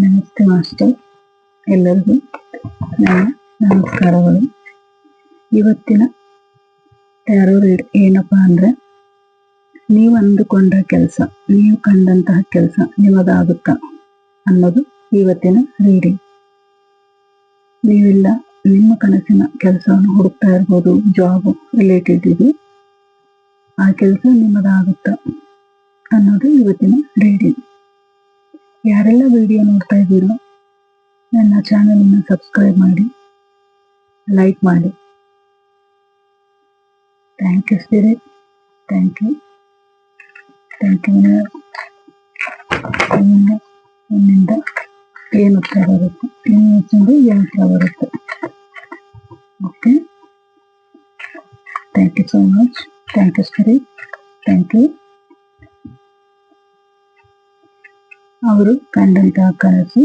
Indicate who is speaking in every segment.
Speaker 1: ನಮಸ್ತೆ ಮಾಸ್ಟರ್ ಎಲ್ಲರಿಗೂ ನನ್ನ ನಮಸ್ಕಾರಗಳು. ಇವತ್ತಿನ ಟ್ಯಾರೋ ರೀಡ್ ಏನಪ್ಪ ಅಂದರೆ, ನೀವು ಅಂದುಕೊಂಡ ಕೆಲಸ, ನೀವು ಕಂಡಂತಹ ಕೆಲಸ ನಿಮಗಾಗುತ್ತಾ ಅನ್ನೋದು ಇವತ್ತಿನ ರೀಡಿಂಗ್ ನೀವೆಲ್ಲ ನಿಮ್ಮ ಕನಸಿನ ಕೆಲಸವನ್ನು ಹುಡುಕ್ತಾ ಇರ್ಬೋದು ಜಾಬ್ ರಿಲೇಟೆಡ್ ಇದು, ಆ ಕೆಲಸ ನಿಮ್ಮದಾಗುತ್ತಾ ಅನ್ನೋದು ಇವತ್ತಿನ ರೀಡಿಂಗ್ ಯಾರೆಲ್ಲ ವಿಡಿಯೋ ನೋಡ್ತಾ ಇದ್ದೀರೋ ನನ್ನ ಚಾನಲನ್ನು ಸಬ್ಸ್ಕ್ರೈಬ್ ಮಾಡಿ ಲೈಕ್ ಮಾಡಿ. Thank you spirit thank you thank you ನಿಮ್ಮಿಂದ ಏನು ಉತ್ತರ ಬರುತ್ತೆ? ನಿಮ್ಮ ಉತ್ತರ ಬರುತ್ತೆ? Okay thank you so much thank you spirit thank you ಅವರು ಕಂಡಂತಹ ಕನಸು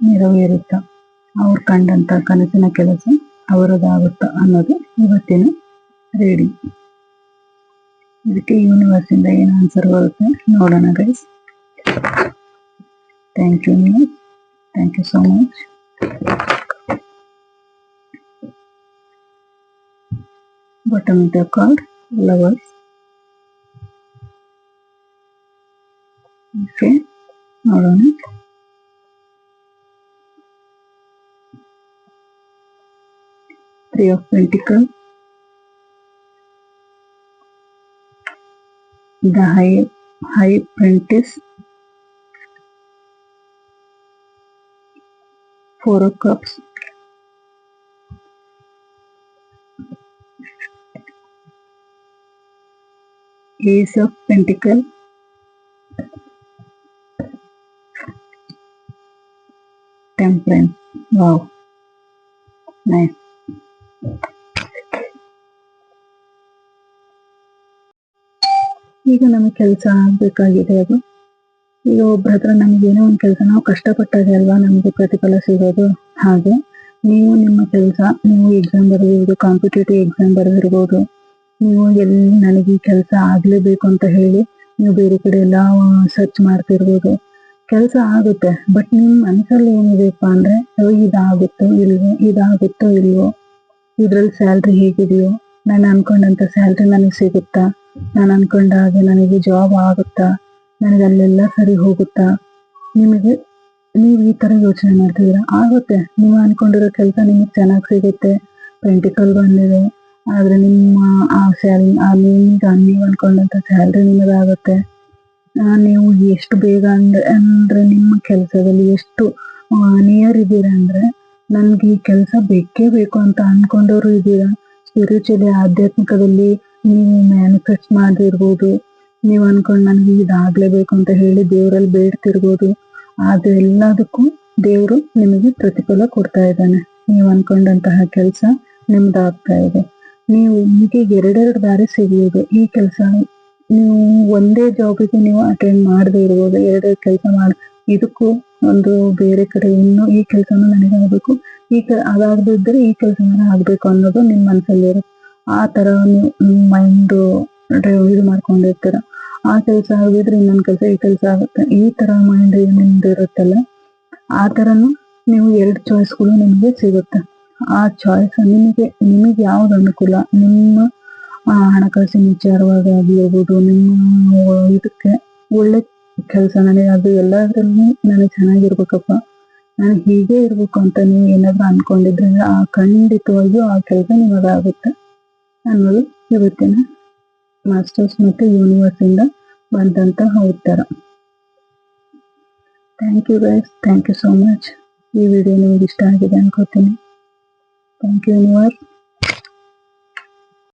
Speaker 1: ನೆರವೇರುತ್ತ. ಅವ್ರು ಕಂಡಂತಹ ಕನಸಿನ ಕೆಲಸ ಅವರದಾಗುತ್ತ ಅನ್ನೋದು ಇವತ್ತಿನ ರೀಡಿಂಗ್ ಇದಕ್ಕೆ ಯೂನಿವರ್ಸ್ ಇಂದ ಏನು ಆನ್ಸರ್ ಬರುತ್ತೆ ನೋಡೋಣ guys thank you news thank you so much bottom of the card, lovers. ironic. Three of Pentacles. The High, high Apprentice. Four of Cups. Ace of Pentacles. Pentacle temperance wow. Nice. ಈಗ ನಮಗೆ ಕೆಲಸ ಆಗ್ಬೇಕಾಗಿದೆ ಅದು. ಈಗ ಒಬ್ಬರ ಹತ್ರ ನಮಗೇನೋ ಒಂದು ಕೆಲಸ, ನಾವು ಕಷ್ಟಪಟ್ಟಾಗ ಅಲ್ವಾ ನಮಗೆ ಪ್ರತಿಫಲ ಸಿಗೋದು ಹಾಗೆ. ನೀವು ನಿಮ್ಮ ಕೆಲಸ, ನೀವು ಎಕ್ಸಾಮ್ ಬರೆದಿರ್ಬೋದು ಕಾಂಪಿಟೇಟಿವ್ ಎಕ್ಸಾಮ್ ಬರೆದಿರ್ಬೋದು, ನೀವು ಎಲ್ಲಿ ನನಗೆ ಕೆಲಸ ಆಗಲೇಬೇಕು ಅಂತ ಹೇಳಿ, ನೀವು ಬೇರೆ ಕಡೆ ಎಲ್ಲ ಸರ್ಚ್ ಮಾಡ್ತಿರ್ಬೋದು. ಕೆಲಸ ಆಗುತ್ತೆ. ಬಟ್ ನಿಮ್ ಮನಸ್ಸಲ್ಲಿ ಏನಿದೆಯಪ್ಪ ಅಂದ್ರೆ ಇದಾಗುತ್ತೋ ಇಲ್ವೋ ಇದಾಗುತ್ತೋ ಇಲ್ವೋ, ಇದ್ರಲ್ಲಿ ಸ್ಯಾಲ್ರಿ ಹೇಗಿದೆಯೋ, ನಾನು ಅನ್ಕೊಂಡಂತ ಸ್ಯಾಲ್ರಿ ನನಗೆ ಸಿಗುತ್ತಾ? ನಾನು ಅನ್ಕೊಂಡ ಹಾಗೆ ನನಗೆ ಜಾಬ್ ಆಗುತ್ತಾ? ನನಗೆ ಅಲ್ಲೆಲ್ಲ ಸರಿ ಹೋಗುತ್ತಾ? ನಿಮಗೆ, ನೀವು ಈ ತರ ಯೋಚನೆ ಮಾಡ್ತಿದ್ದೀರಾ? ಆಗುತ್ತೆ. ನೀವು ಅನ್ಕೊಂಡಿರೋ ಕೆಲಸ ನಿಮಗೆ ಚೆನ್ನಾಗಿ ಸಿಗುತ್ತೆ. ಪೆಂಟಿಕಲ್ ಬಂದಿದೆ. ಆದ್ರೆ ನಿಮ್ಮ, ಆ ಸ್ಯಾಲ್ರಿ ಆ ನೀವು ಅನ್ಕೊಂಡಂತ ಸ್ಯಾಲ್ರಿ ನಿಮಗಾಗುತ್ತೆ. ನೀವು ಎಷ್ಟು ಬೇಗ ಅಂದ್ರೆ ಅಂದ್ರೆ ನಿಮ್ಮ ಕೆಲಸದಲ್ಲಿ ಎಷ್ಟು ನಿಯರ್ ಇದ್ದೀರಾ ಅಂದ್ರೆ, ನನ್ಗೆ ಈ ಕೆಲಸ ಬೇಕೇ ಬೇಕು ಅಂತ ಅನ್ಕೊಂಡವರು ಇದ್ದೀರಾ? ಸ್ಪಿರಿಚುಲಿ ಆಧ್ಯಾತ್ಮಿಕದಲ್ಲಿ ನೀವು ಮ್ಯಾನಿಫೆಸ್ಟ್ ಮಾಡಿರ್ಬೋದು. ನೀವು ಅನ್ಕೊಂಡ್ ನನಗೆ ಇದಾಗ್ಲೇಬೇಕು ಅಂತ ಹೇಳಿ ದೇವರಲ್ಲಿ ಬೇಡ್ತಿರ್ಬೋದು. ಆದ್ರೆ ಎಲ್ಲದಕ್ಕೂ ದೇವರು ನಿಮಗೆ ಪ್ರತಿಫಲ ಕೊಡ್ತಾ ಇದ್ದಾನೆ. ನೀವು ಅನ್ಕೊಂಡಂತಹ ಕೆಲಸ ನಿಮ್ದಾಗ್ತಾ ಇದೆ. ನೀವು ನಿಮಗೆ ಎರಡೆರಡು ದಾರಿ ಸಿಗುವುದು ಈ ಕೆಲಸ ನೀವು ಒಂದೇ ಜಾಬಿಗೆ ನೀವು ಅಟೆಂಡ್ ಮಾಡದೇ ಇರ್ಬೋದು, ಎರಡೇ ಕೆಲಸ ಮಾಡಿ, ಇದಕ್ಕೂ ಒಂದು ಬೇರೆ ಕಡೆ ಇನ್ನೂ ಈ ಕೆಲಸನೂ ನನಗೆ ಆಗಬೇಕು. ಈ ಕೆ ಅದಾಗದಿದ್ದರೆ ಈ ಕೆಲಸನ ಆಗಬೇಕು ಅನ್ನೋದು ನಿಮ್ಮ ಮನಸ್ಸಲ್ಲಿ ಇರುತ್ತೆ. ಆ ಥರ ನೀವು ಮೈಂಡ್ ಇದು ಮಾಡ್ಕೊಂಡಿರ್ತೀರ. ಆ ಕೆಲಸ ಆಗಿದ್ರೆ ಇನ್ನೊಂದು ಕೆಲಸ, ಈ ಕೆಲಸ ಆಗುತ್ತೆ. ಈ ಥರ ಮೈಂಡ್ ನಿಮ್ದು ಇರುತ್ತಲ್ಲ, ಆ ಥರನೂ ನೀವು ಎರಡು ಚಾಯ್ಸ್ಗಳು ನಿಮಗೆ ಸಿಗುತ್ತೆ. ಆ ಚಾಯ್ಸ್ ನಿಮಗೆ ನಿಮಗೆ ಯಾವ್ದು ಅನುಕೂಲ? ನಿಮ್ಮ ಹಣಕಾಸಿನ ವಿಚಾರವಾಗಿ ಆಗಿರ್ಬೋದು ನಿಮ್ಮ ಇದಕ್ಕೆ ಒಳ್ಳೆ ಕೆಲಸ ನನಗೆ ಅದು ಎಲ್ಲದರಲ್ಲೂ ನನಗೆ ಚೆನ್ನಾಗಿರ್ಬೇಕಪ್ಪ. ನಾನು ಹೀಗೆ ಇರ್ಬೇಕು ಅಂತ ನೀವು ಏನಾದ್ರು ಅನ್ಕೊಂಡಿದ್ರೆ ಆ ಖಂಡಿತವಾಗಿಯೂ ಆ ಕೆಲಸ ನಿಮಗಾಗುತ್ತೆ ಅನ್ನೋದು ಇವತ್ತಿನ ಮಾಸ್ಟರ್ಸ್ ಮತ್ತು ಯೂನಿವರ್ಸ್ ಇಂದ ಬಂದಂತಹ ಉತ್ತರ. Thank you guys thank you so much ಈ ವಿಡಿಯೋ ನಿಮಗೆ ಇಷ್ಟ ಆಗಿದೆ ಅನ್ಕೋತೀನಿ. Thank you universe